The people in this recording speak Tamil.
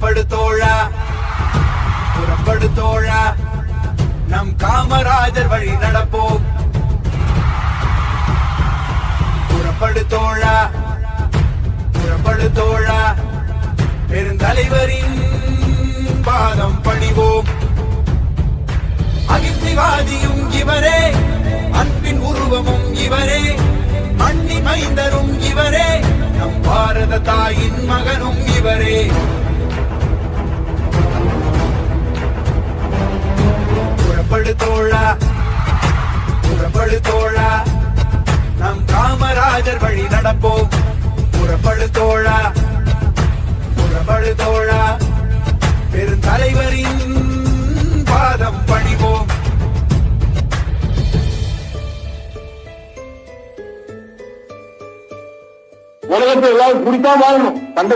புறப்படுத்தோழா. புறப்படுத்தோழா. நம் காமராஜர் வழி நடப்போம். புறப்படுத்தோழா. புறப்படுத்தோழா. பெருந்தலைவரின் பாதம் பணிவோம். அகிம்சைவாதியும் இவரே. அன்பின் உருவமும் இவரே. மண்ணி மைந்தரும் இவரே. நம் பாரத தாயின் மகனும் இவரே. ராஜர் வழி நடப்போம் புறப்படு தோழா. புறப்படு தோழா. பெருந்தலைவரின் பாதம் பணிவோம் உலகத்தை எல்லாரும் குடிக்காம வாழணும்.